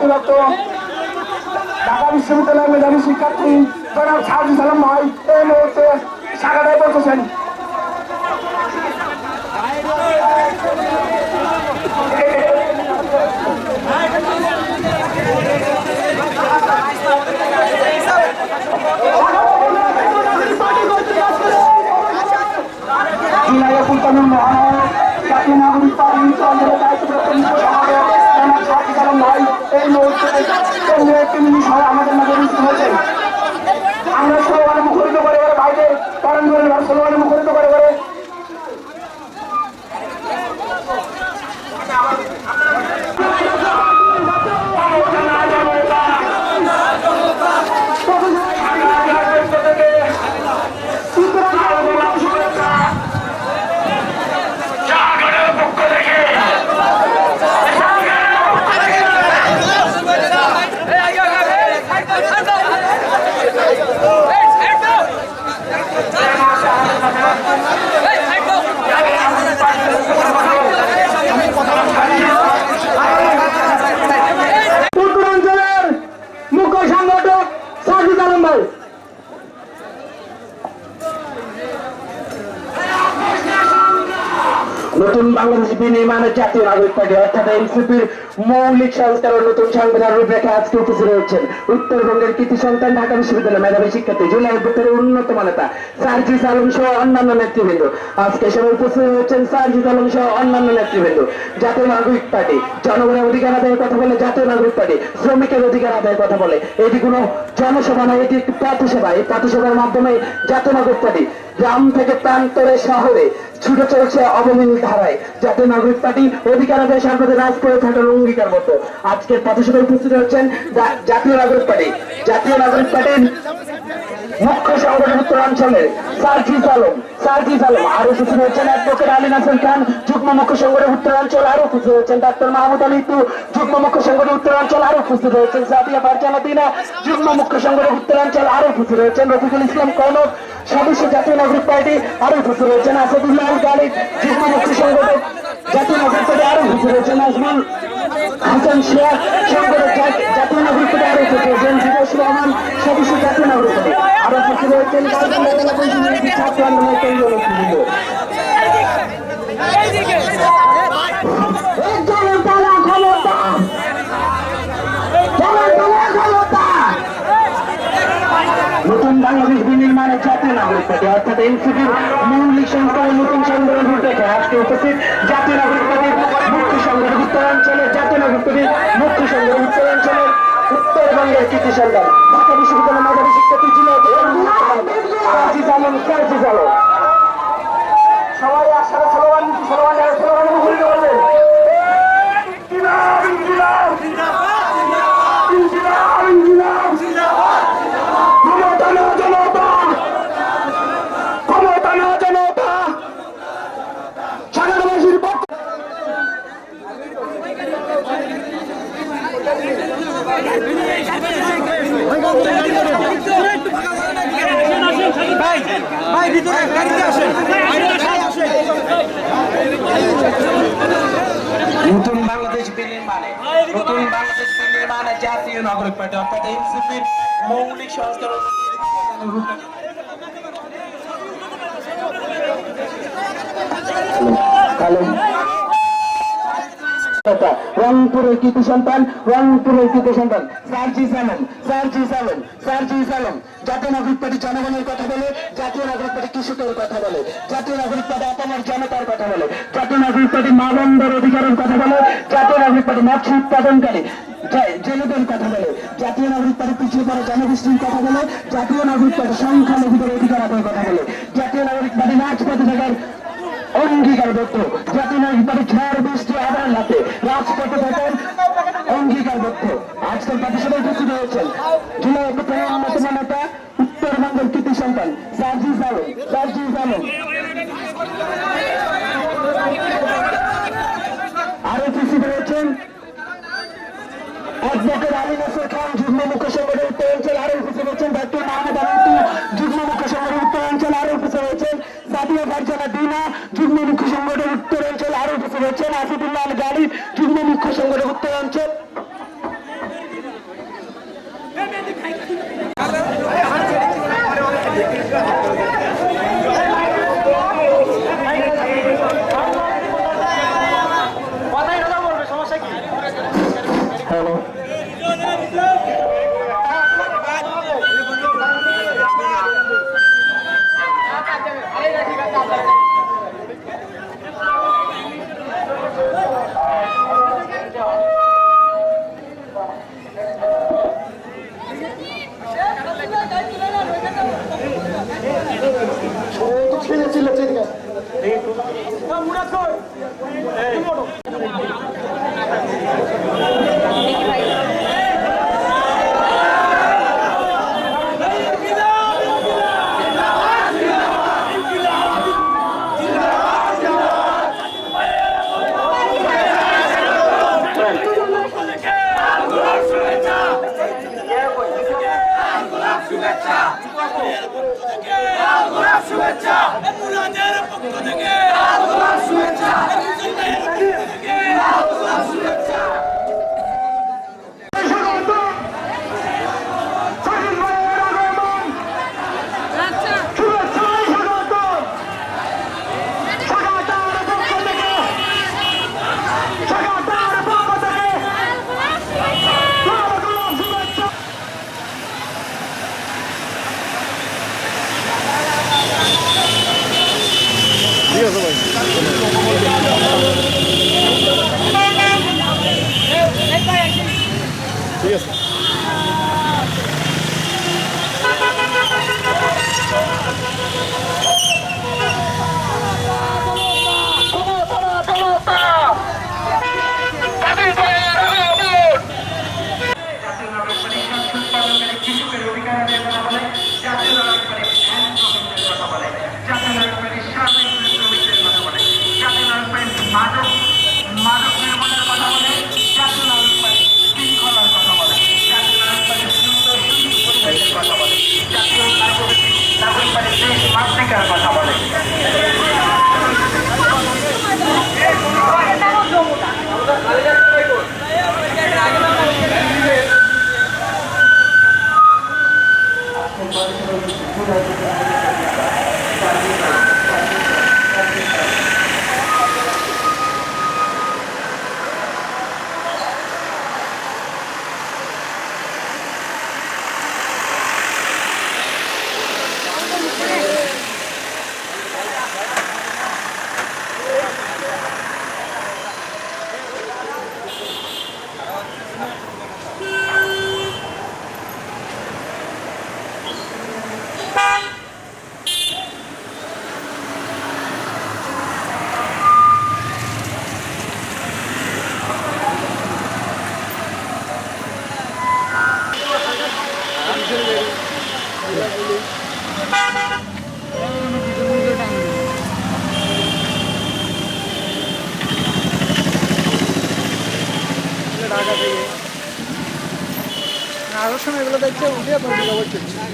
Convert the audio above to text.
ভারপ্রাপ্ত ঢাকা বিশ্ববিদ্যালয়ের মেধাবী শিক্ষার্থী জনাব সাহায্য সালাম ভাই এই মুহূর্তে সাগাটায় বলতেছেন জুলাই কুলতানুর মহানায়ক জাতীয় নাগরিক পার্টি অঞ্চলের দায়িত্বপ্রাপ্ত মুখ্য সমাবেশ জনাব সাহায্য সালাম ভাই এই মুহূর্তে কেন্দ্রীয় একটি মিনি সভা আমাদের মাঝে হয়েছেন আমরা সবাই মুখরিত করে বাইরে পালন করে স্লোগানে মুখরিত করে করে উত্তরাঞ্চলের মুখ্য সংগঠক সাজিদ আলম ভাই নতুন বাংলাদেশ বিনির্মাণের জাতীয় নাগরিক পার্টি, অর্থাৎ এনসিপির মৌলিক সংস্কার নতুন সংবিধান রূপরেখা আজকে উপস্থিত রয়েছেন উত্তরবঙ্গের কৃতি সন্তান, ঢাকা বিশ্ববিদ্যালয়ের মেধাবী শিক্ষার্থী, জুলাই অভ্যুত্থানের উন্নত মানতা সার্জিস আলম সহ অন্যান্য নেতৃবৃন্দ। আজকে সবাই উপস্থিত হচ্ছেন সার্জিস আলম সহ অন্যান্য নেতৃবৃন্দ। জাতীয় নাগরিক পার্টি, জনগণের অধিকার আদায়ের কথা বলে জাতীয় নাগরিক পার্টি, শ্রমিকের অধিকার আদায়ের কথা বলে। এটি কোনো জনসভা নয়, এটি একটি পথসভা। এই পথসভার মাধ্যমে জাতীয় নাগরিক পার্টি, গ্রাম থেকে প্রান্তরে শহরে ছুটে চলছে অবলীল ধারায়। জাতীয় নাগরিক পার্টি অধিকার আদায় রাজ করে থাকার অঙ্গীকার মতো। আজকের পথসভায় উপস্থিত হচ্ছেন জাতীয় নাগরিক পার্টি। জাতীয় নাগরিক পার্টির মুখ্য সংগঠন উত্তরাঞ্চলের সার্জিস আলম। সার্জিস আলম আরও উপস্থিত হচ্ছেন অ্যাডভোকেট আলী নাসির খান, যুগ্ম মুখ্য সংগঠন উত্তরাঞ্চল আরও উপস্থিত হচ্ছেন ডাক্তার মাহমুদ আলী তু যুগ্ম মুখ্য সংগঠন উত্তরাঞ্চল আরও উপস্থিত হচ্ছেন সাদিয়া ফারজানা দিনা, যুগ্ম মুখ্য সংগঠন উত্তরাঞ্চল আরও উপস্থিত হচ্ছেন রফিকুল ইসলাম কনক সদস্য জাতীয় নাগরিক পার্টি আরও উপস্থিত হচ্ছেন আসাদুল্লাহ আল গালিব, যুগ্ম মুখ্য সংগঠক জাতীয় নাগরিক পার্টি আরও উপস্থিত জেলা পরিষদের ছাত্র আন্দোলনের কেন্দ্রীয় নেতৃবৃন্দ জনতারা ক্ষমতা জনতারা ক্ষমতা নতুন বাংলাদেশ বিনির্মাণের জাতীয় নাগরিক পার্টি অর্থাৎ এনসিপির মৌলিক সংস্কারের নতুন সংগঠন রূপরেখা আজকে উপস্থিত জাতীয় নাগরিক পার্টির মুখ্য সংগঠন, উত্তরাঞ্চলের জাতীয় নাগরিক পার্টির মুখ্য উত্তরাঞ্চলের উত্তরবঙ্গের কৃতি সন্ধান ঢাকা বিশ্ববিদ্যালয় মেধাবী শিক্ষার্থী ছিল কাজী আলম কাজী আলম সবাই একসাথে স্লোগান স্লোগান স্লোগানে মুখরিত ভাই ভিতরে গাড়িতে আসেন নতুন বাংলাদেশ নতুন বাংলাদেশ বিনির্মাণে জাতীয় নাগরিক পার্টি অর্থাৎ এনসিপির মৌলিক সংস্কার হ্যালো রংপুরের কৃতি সন্তান, রংপুরের কৃতি সন্তান। সার্জিস আলম সার্জিস আলম সার্জিস আলম জাতীয় নাগরিক পার্টি জনগণের কথা বলে, জাতীয় নাগরিক পার্টি কৃষকের কথা বলে, জাতীয় নাগরিক পার্টি আপামর জনতার কথা বলে, জাতীয় নাগরিক পার্টি মা বন্ধের অধিকারের কথা বলে, জাতীয় নাগরিক পার্টি মৎস্য উৎপাদনকারী জেলেদের কথা বলে, জাতীয় নাগরিক পার্টি পিছিয়ে পড়া জনগোষ্ঠীর কথা বলে, জাতীয় নাগরিক পার্টি সংখ্যালঘুদের অধিকার আদায়ের কথা বলে, জাতীয় নাগরিক পার্টি রাজপথে থাকার অঙ্গীকারবদ্ধ জাতীয় নাগরিক পার্টি ঝড় বৃষ্টি আদার হাতে রাজপথে থাকার অঙ্গীকারবদ্ধ আজকের প্রতিষ্ঠানে উপস্থিত হয়েছেন। জুলাই আরও উপস্থিত রয়েছেন যুগ্ম মুখ্য সংগঠন উত্তরাঞ্চল আরও উপস্থিত হচ্ছেন ডক্টর মাহমুদ যুগ্ম মুখ্য যারা দিই না। যুগ্ম মুখ্য সংগঠন উত্তর অঞ্চল আরও উপস্থিত হচ্ছেন আসিফুল্লাহ আল গালি যুগ্ম মুখ্য সংগঠন উত্তর অঞ্চল। ঠিক আছে ভাই ঢাকা থেকে আরও সময় এগুলো দেখছে উঠে আপনার চলছে